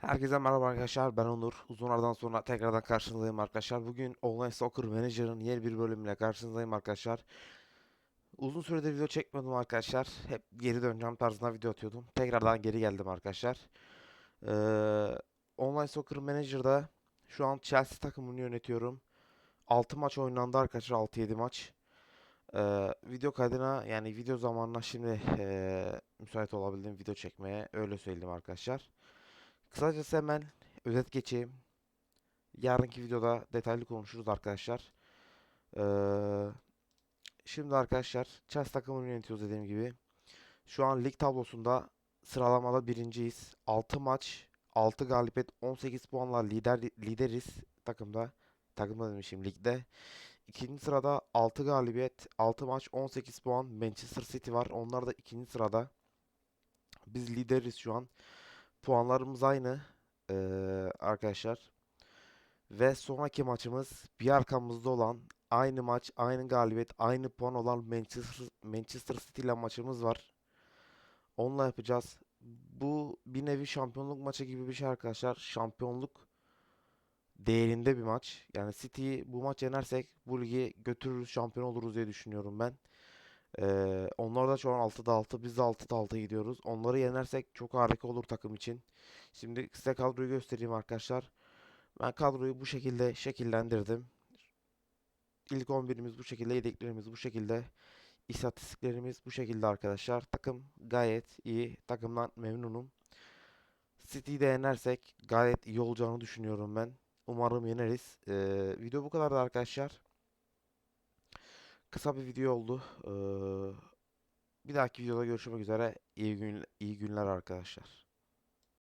Herkese merhaba arkadaşlar ben Onur. Uzun aradan sonra tekrardan karşınızdayım arkadaşlar. Bugün Online Soccer Manager'ın yeni bir bölümüyle karşınızdayım arkadaşlar. Uzun süredir video çekmiyordum arkadaşlar. Hep geri döneceğim tarzında video atıyordum. Tekrardan geri geldim arkadaşlar. Ee, Online Soccer Manager'da şu an Chelsea takımını yönetiyorum. 6 maç oynandı arkadaşlar 6-7 maç. Ee, video kaydına yani video zamanına şimdi ee, müsait olabildim video çekmeye öyle söyleyeyim arkadaşlar. Kısacası hemen özet geçeyim. Yarınki videoda detaylı konuşuruz arkadaşlar. Ee, şimdi arkadaşlar Chelsea takımını yönetiyoruz dediğim gibi. Şu an lig tablosunda sıralamada birinciyiz. 6 maç, 6 galibiyet, 18 puanla lider lideriz takımda. Takımda demişim ligde. İkinci sırada 6 galibiyet, 6 maç, 18 puan. Manchester City var. Onlar da ikinci sırada. Biz lideriz şu an. Puanlarımız aynı eee, arkadaşlar. Ve sonraki maçımız bir arkamızda olan aynı maç, aynı galibiyet, aynı puan olan Manchester, Manchester City ile maçımız var. Onunla yapacağız. Bu bir nevi şampiyonluk maçı gibi bir şey arkadaşlar. Şampiyonluk değerinde bir maç. Yani City'yi bu maç yenersek bu ligi götürürüz, şampiyon oluruz diye düşünüyorum ben. Ee, onlar da şu an 6'da 6, biz de 6'da 6 gidiyoruz. Onları yenersek çok harika olur takım için. Şimdi size kadroyu göstereyim arkadaşlar. Ben kadroyu bu şekilde şekillendirdim. İlk 11'imiz bu şekilde, yedeklerimiz bu şekilde. İstatistiklerimiz bu şekilde arkadaşlar. Takım gayet iyi. Takımdan memnunum. City'yi de yenersek gayet iyi olacağını düşünüyorum ben. Umarım yeneriz. Ee, video bu kadardı arkadaşlar. Kısa bir video oldu. Ee, bir dahaki videoda görüşmek üzere. İyi gün, iyi günler arkadaşlar.